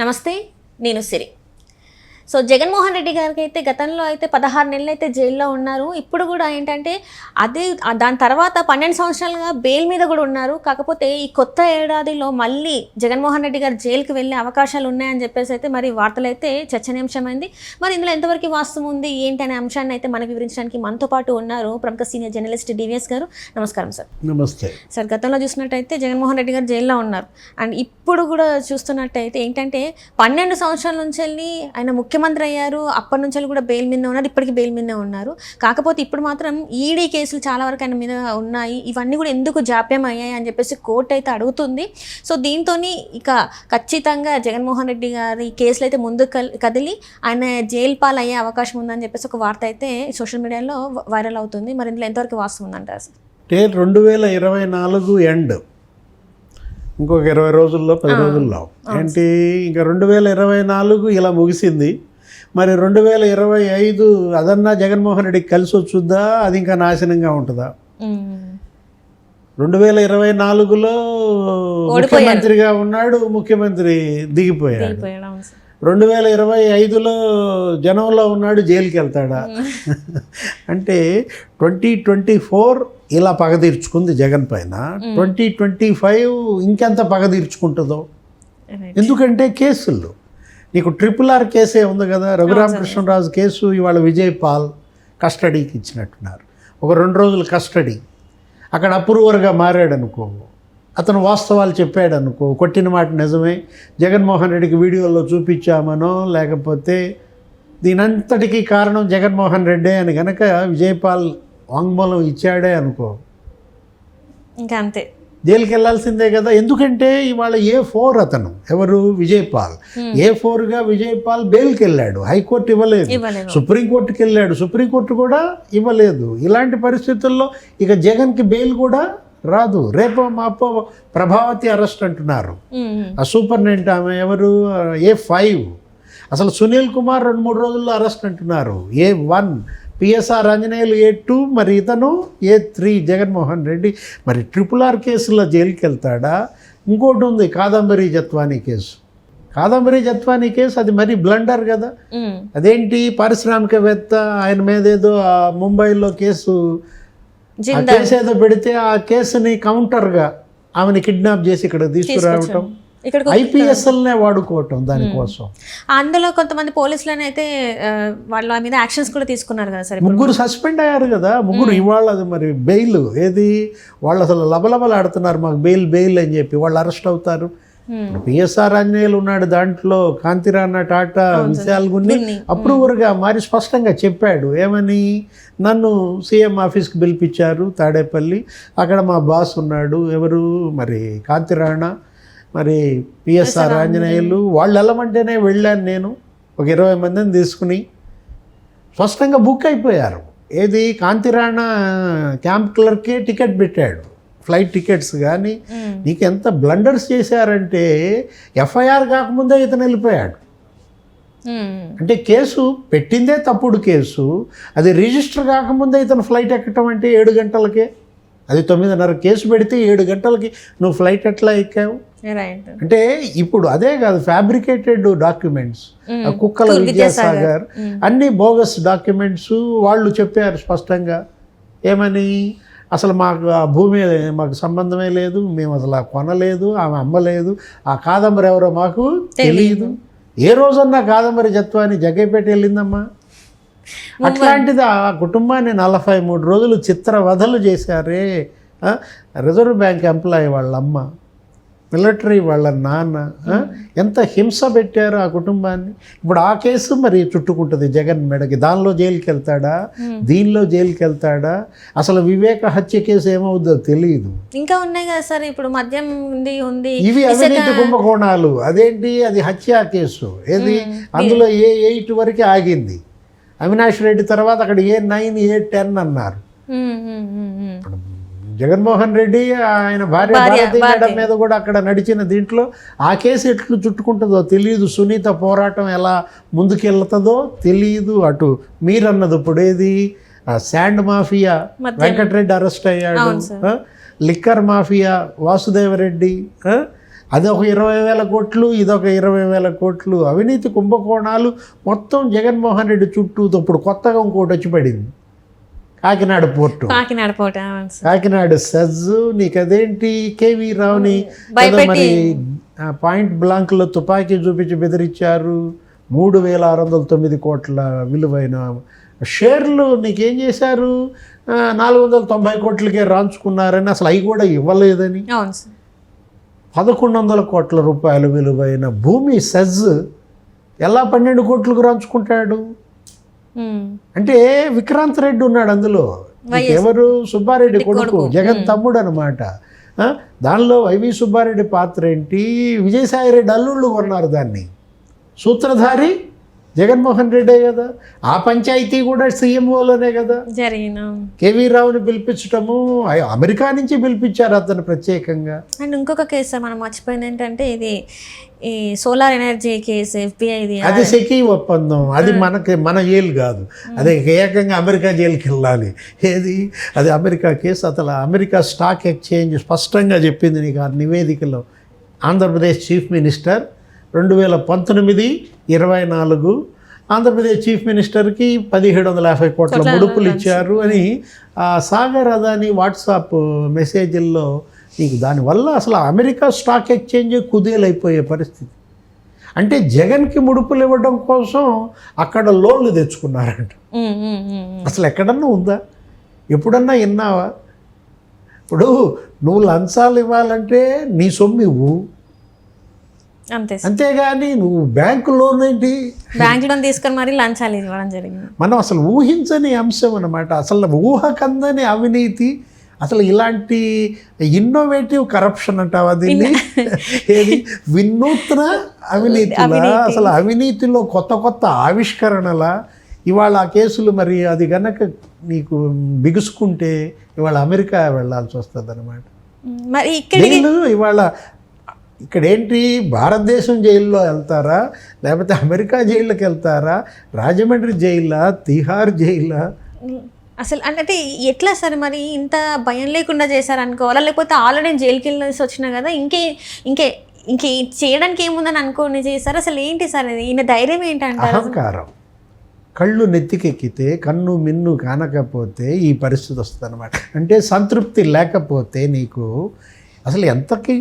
నమస్తే నేను సిరి. సో జగన్మోహన్ రెడ్డి గారికి అయితే గతంలో అయితే పదహారు నెలలు అయితే జైల్లో ఉన్నారు. ఇప్పుడు కూడా ఏంటంటే అదే దాని తర్వాత పన్నెండు సంవత్సరాలుగా బెయిల్ మీద కూడా ఉన్నారు. కాకపోతే ఈ కొత్త ఏడాదిలో మళ్ళీ జగన్మోహన్ రెడ్డి గారు జైలుకి వెళ్ళే అవకాశాలు ఉన్నాయని చెప్పేసి అయితే మరి వార్తలు అయితే చర్చనీయాంశమైంది. మరి ఇందులో ఎంతవరకు వాస్తవం ఉంది? ఏంటి అనే అంశాన్ని అయితే మనకు వివరించడానికి మనతో పాటు ఉన్నారు ప్రముఖ సీనియర్ జర్నలిస్ట్ డివిఎస్ గారు. నమస్కారం సార్. నమస్తే. సార్ గతంలో చూసినట్టయితే జగన్మోహన్ రెడ్డి గారు జైల్లో ఉన్నారు. అండ్ ఇప్పుడు కూడా చూస్తున్నట్టయితే ఏంటంటే పన్నెండు సంవత్సరాల నుంచి వెళ్ళి ఆయన ముఖ్యమంత్రి అయ్యారు అప్పటి నుంచి కూడా బెయిల్ మీద ఉన్నారు. ఇప్పటికీ బెయిల్ మీద ఉన్నారు. కాకపోతే ఇప్పుడు మాత్రం ఈడీ కేసులు చాలా వరకు ఆయన మీద ఉన్నాయి. ఇవన్నీ కూడా ఎందుకు జాప్యం అయ్యాయి అని చెప్పేసి కోర్టు అయితే అడుగుతుంది. సో దీంతో ఇక ఖచ్చితంగా జగన్మోహన్ రెడ్డి గారి కేసులు అయితే ముందు కదిలి ఆయన జైలు పాలు అయ్యే అవకాశం ఉందని చెప్పేసి ఒక వార్త అయితే సోషల్ మీడియాలో వైరల్ అవుతుంది. మరి ఇందులో ఎంతవరకు వాస్తవం ఉందంటారు సార్ అంటే రెండు వేల ఇరవై నాలుగు ఎండ్. ఇంకొక ఇరవై రోజుల్లో పది రోజుల్లో. ఏంటి? ఇంకా రెండు వేల ఇరవై నాలుగు ఇలా ముగిసింది. మరి రెండు వేల ఇరవై ఐదు అదన్నా జగన్మోహన్ రెడ్డికి కలిసి వచ్చుద్దా? అది ఇంకా నాశనంగా ఉంటుందా? రెండు వేల ఇరవై నాలుగులో ముఖ్యమంత్రిగా ఉన్నాడు ముఖ్యమంత్రి దిగిపోయాడు. రెండు వేల ఇరవై ఐదులో జనంలో ఉన్నాడు జైలుకి వెళ్తాడా? అంటే ట్వంటీ ట్వంటీ ఫోర్ ఇలా పగ తీర్చుకుంది జగన్ పైన. ట్వంటీ ట్వంటీ ఫైవ్ ఇంకెంత పగ తీర్చుకుంటుందో. ఎందుకంటే కేసులు నీకు ట్రిపుల్ ఆర్ కేసే ఉంది కదా. రఘురామకృష్ణరాజు కేసు ఇవాళ విజయ్ పాల్ కస్టడీకి ఇచ్చినట్టున్నారు. ఒక రెండు రోజులు కస్టడీ. అక్కడ అప్రూవర్గా మారాడనుకో అతను వాస్తవాలు చెప్పాడు అనుకో కొట్టిన మాట నిజమే. జగన్మోహన్ రెడ్డికి వీడియోలో చూపించామనో లేకపోతే దీనంతటికీ కారణం జగన్మోహన్ రెడ్డే అని కనుక విజయపాల్ వాంగ్మూలం ఇచ్చాడే అనుకో. ఇంకా అంతే. జైలుకి వెళ్ళాల్సిందే కదా. ఎందుకంటే ఇవాళ ఏ ఫోర్ అతను ఎవరు? విజయపాల్. ఏ ఫోర్గా విజయపాల్ బెయిల్కి వెళ్ళాడు హైకోర్టు ఇవ్వలేదు. సుప్రీంకోర్టుకి వెళ్ళాడు సుప్రీంకోర్టు కూడా ఇవ్వలేదు. ఇలాంటి పరిస్థితుల్లో ఇక జగన్కి బెయిల్ కూడా రాదు. రేపో మాపో ప్రభావతి అరెస్ట్ అంటున్నారు. ఆ సూపరింటెండెంట్ ఆమె ఎవరు? A five. అసలు సునీల్ కుమార్ రెండు మూడు రోజుల్లో అరెస్ట్ అంటున్నారు. A one. PSR Anjaneyulu A two మరి ఇతను ఏ త్రీ? జగన్మోహన్ రెడ్డి. మరి ట్రిపుల్ ఆర్ కేసులో జైలుకి వెళ్తాడా ఇంకోటి ఉంది కాదంబరి జత్వానీ కేసు. కాదంబరి జత్వానీ కేసు అది మరి బ్లండర్ కదా. అదేంటి? పారిశ్రామికవేత్త ఆయన మీద ఏదో ఆ ముంబైలో కేసు కేసు ఏదో పెడితే ఆ కేసుని కౌంటర్గా ఆమెని కిడ్నాప్ చేసి ఇక్కడ తీసుకురావటం. ఇక్కడికి ఐపీఎస్ఎల్నే వాడుకోవటం దానికోసం అందులో కొంతమంది పోలీసులను అయితే వాళ్ళ మీద యాక్షన్స్ కూడా తీసుకున్నారు కదా సార్. ముగ్గురు సస్పెండ్ అయ్యారు కదా ముగ్గురు ఇవాళ అది మరి బెయిల్. ఏది? వాళ్ళు అసలు లబలబలాడుతున్నారు మాకు బెయిల్ బెయిల్ అని చెప్పి వాళ్ళు అరెస్ట్ అవుతారు. పిఎస్ఆర్ ఆంజనేయులు ఉన్నాడు దాంట్లో కాంతిరాణ టాటా విశాల్ గున్ని గున్ని. అప్రూవర్గా మరి స్పష్టంగా చెప్పాడు ఏమని? నన్ను సీఎం ఆఫీస్కి పిలిపించారు తాడేపల్లి. అక్కడ మా బాస్ ఉన్నాడు ఎవరు? మరి కాంతిరాణ మరి పిఎస్ఆర్ ఆంజనేయులు వాళ్ళు వెళ్ళమంటేనే వెళ్ళాను నేను. ఒక ఇరవై మందిని తీసుకుని స్పష్టంగా బుక్ అయిపోయారు. ఏది? కాంతిరాణ క్యాంప్ క్లర్కే టికెట్ పెట్టాడు. ఫ్లైట్ టికెట్స్ కానీ నీకు ఎంత బ్లండర్స్ చేశారంటే ఎఫ్ఐఆర్ కాకముందే ఇతను వెళ్ళిపోయాడు. అంటే కేసు పెట్టిందే తప్పుడు కేసు. అది రిజిస్టర్ కాకముందే ఇతను ఫ్లైట్ ఎక్కటం అంటే ఏడు గంటలకే. అది తొమ్మిదిన్నర కేసు పెడితే ఏడు గంటలకి నువ్వు ఫ్లైట్ ఎట్లా ఎక్కావు? అంటే ఇప్పుడు అదే కాదు ఫ్యాబ్రికేటెడ్ డాక్యుమెంట్స్ కుక్కల విద్యాసాగర్. అన్ని బోగస్ డాక్యుమెంట్స్ వాళ్ళు చెప్పారు స్పష్టంగా. ఏమని? అసలు మాకు ఆ భూమి మాకు సంబంధమే లేదు మేము అసలు ఆ కొనలేదు ఆమె అమ్మలేదు ఆ కాదంబరి ఎవరో మాకు తెలియదు ఏ రోజన్నా కాదంబరి జత్వాని జగ్గైపేట వెళ్ళిందమ్మా. అట్లాంటిది ఆ కుటుంబాన్ని నలభై మూడు రోజులు చిత్రవధలు చేశారే? రిజర్వ్ బ్యాంక్ ఎంప్లాయీ వాళ్ళ అమ్మ. మిలిటరీ వాళ్ళ నాన్న? ఎంత హింస పెట్టారు ఆ కుటుంబాన్ని? ఇప్పుడు ఆ కేసు మరి చుట్టుకుంటుంది జగన్ మెడకి. దానిలో జైలుకి వెళ్తాడా దీనిలో జైలుకి వెళ్తాడా అసలు వివేక హత్య కేసు ఏమవుద్దో తెలియదు ఇంకా ఉన్నాయి కదా సార్ ఇప్పుడు మద్యం ఉంది ఉంది. ఇవి అవినీతి కుంభకోణాలు. అదేంటి? అది హత్య కేసు. ఏది? అందులో ఏ ఎయిట్ వరకే ఆగింది. అవినాష్ రెడ్డి తర్వాత అక్కడ ఏ నైన్ ఏ టెన్ అన్నారు. జగన్మోహన్ రెడ్డి ఆయన భార్య భారతీ. మేడం మీద కూడా అక్కడ నడిచిన దీంట్లో ఆ కేసు ఎట్లు చుట్టుకుంటుందో తెలియదు సునీత పోరాటం ఎలా ముందుకెళ్తుందో తెలియదు అటు మీరన్నది ఇప్పుడు ఏది ఆ శాండ్ మాఫియా. వెంకటరెడ్డి అరెస్ట్ అయ్యాడు? Liquor mafia Vasudeva Reddy? అదొక ఇరవై వేల కోట్లు ఇదొక ఇరవై వేల కోట్లు అవినీతి కుంభకోణాలు మొత్తం జగన్మోహన్ రెడ్డి చుట్టూ ఇప్పుడు కొత్తగా ఇంకోటి వచ్చి పడింది Kakinada port. Kakinada sir. Kakinada SEZ నీకు అదేంటి కేవీ రావుని? మరి పాయింట్ బ్లాంక్లో తుపాకీ చూపించి బెదిరించారు. మూడు వేల ఆరు వందల తొమ్మిది కోట్ల విలువైన షేర్లు నీకేం చేశారు? నాలుగు వందల తొంభై కోట్లకే రాంచుకున్నారని అసలు అవి కూడా ఇవ్వలేదని. పదకొండు వందల కోట్ల రూపాయల విలువైన భూమి సెజ్ ఎలా పన్నెండు కోట్లకు రాంచుకుంటాడు. అంటే విక్రాంత్ రెడ్డి ఉన్నాడు అందులో. ఎవరు సుబ్బారెడ్డి కొడుకు. జగన్ తమ్ముడు అనమాట దానిలో వైవి సుబ్బారెడ్డి పాత్ర ఏంటి? విజయసాయి రెడ్డి అల్లుళ్ళు కొన్నారు దాన్ని. సూత్రధారి జగన్మోహన్ రెడ్డే కదా. ఆ పంచాయతీ కూడా సీఎంఓలోనే కదా. జరిగిన. కేవీ రావుని పిలిపించటము అమెరికా నుంచి పిలిపించారు అతను ప్రత్యేకంగా. అండ్ ఇంకొక కేసు మనం మర్చిపోయింది ఏంటంటే ఇది ఈ సోలార్ ఎనర్జీ కేసు ఎఫ్బిఐది అది సెకీ ఒప్పందం. అది మనకి మన జైలు కాదు. అది ఏకంగా అమెరికా జైలుకి వెళ్ళాలి. ఏది? అది అమెరికా కేసు. అసలు అమెరికా స్టాక్ ఎక్స్చేంజ్ స్పష్టంగా చెప్పింది నీకు ఆ నివేదికలో. ఆంధ్రప్రదేశ్ చీఫ్ మినిస్టర్ రెండు వేల పంతొమ్మిది ఇరవై నాలుగు ఆంధ్రప్రదేశ్ చీఫ్ మినిస్టర్కి పదిహేడు వందల యాభై కోట్ల ముడుపులు ఇచ్చారు అని ఆ సాగర్ అదాని వాట్సాప్ మెసేజ్ల్లో నీకు దానివల్ల అసలు అమెరికా స్టాక్ ఎక్స్చేంజ్ కుదేలైపోయే పరిస్థితి. అంటే జగన్కి ముడుపులు ఇవ్వడం కోసం అక్కడ లోన్లు తెచ్చుకున్నారంట. అసలు ఎక్కడన్నా ఉందా? ఎప్పుడన్నా విన్నావా? ఇప్పుడు నువ్వు లంచాలు ఇవ్వాలంటే నీ సొమ్ము ఇవ్వు. అంతే అంతేగాని నువ్వు బ్యాంకు లోన్ ఏంటి? బ్యాంక్ లోన్ తీసుకొని మరి లంచాలు ఇవ్వడం జరిగింది. మనం అసలు ఊహించని అంశం అన్నమాట. అసలు ఊహకందని అవినీతి అసలు ఇలాంటి ఇన్నోవేటివ్ కరప్షన్ అంటావా దీన్ని? ఏది? వినూత్న అవినీతిలా? అసలు అవినీతిలో కొత్త కొత్త ఆవిష్కరణల ఇవాళ ఆ కేసులు మరి అది గనక నీకు బిగుసుకుంటే ఇవాళ అమెరికా వెళ్ళాల్సి వస్తుంది అనమాట మరి ఇక్కడ ఇవాళ ఇక్కడ ఏంటి భారతదేశం జైల్లో వెళ్తారా? లేకపోతే అమెరికా జైళ్ళకి వెళ్తారా? రాజమండ్రి జైలా? తిహార్ జైలా? అసలు అంటే ఎట్లా సార్ మరి ఇంత భయం లేకుండా చేశారు అనుకోవాలా లేకపోతే ఆల్రెడీ జైలుకి వెళ్ళేసి వచ్చినా కదా? ఇంకే ఇంకే ఇంకే చేయడానికి ఏముందని అనుకోని చేశారు? అసలు ఏంటి సార్ ఈయన ధైర్యం ఏంటంటారు అహంకారం. కళ్ళు నెత్తికెక్కితే కన్ను మిన్ను కానకపోతే ఈ పరిస్థితి వస్తుంది అనమాట అంటే సంతృప్తి లేకపోతే నీకు అసలు ఎంతకి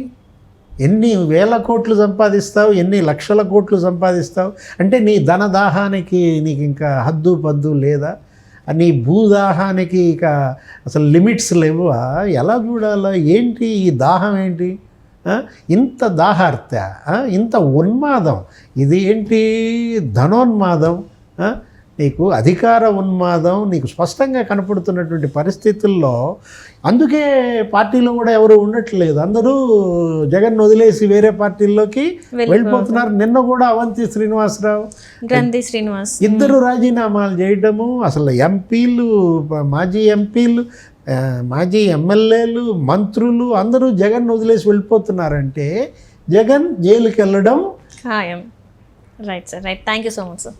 ఎన్ని వేల కోట్లు సంపాదిస్తావు ఎన్ని లక్షల కోట్లు సంపాదిస్తావు? అంటే నీ ధనదాహానికి నీకు ఇంకా హద్దు పద్దు లేదా? నీ భూదాహానికి ఇక అసలు లిమిట్స్ లేవా? ఎలా చూడాలా? ఏంటి ఈ దాహం ఏంటి? ఇంత దాహార్త ఇంత ఉన్మాదం. ఇది ఏంటి? ధనోన్మాదం నీకు అధికార ఉన్మాదం నీకు స్పష్టంగా కనపడుతున్నటువంటి పరిస్థితుల్లో అందుకే పార్టీలో కూడా ఎవరు ఉండట్లేదు. అందరూ జగన్ వదిలేసి వేరే పార్టీల్లోకి వెళ్ళిపోతున్నారు. నిన్న కూడా అవంతి శ్రీనివాసరావు గ్రంథి శ్రీనివాస్. ఇద్దరు రాజీనామాలు చేయడము అసలు ఎంపీలు మాజీ ఎంపీలు మాజీ ఎమ్మెల్యేలు మంత్రులు అందరూ జగన్ వదిలేసి వెళ్ళిపోతున్నారంటే జగన్ జైలుకి వెళ్ళడం ఖాయం. Right sir right thank you so much sir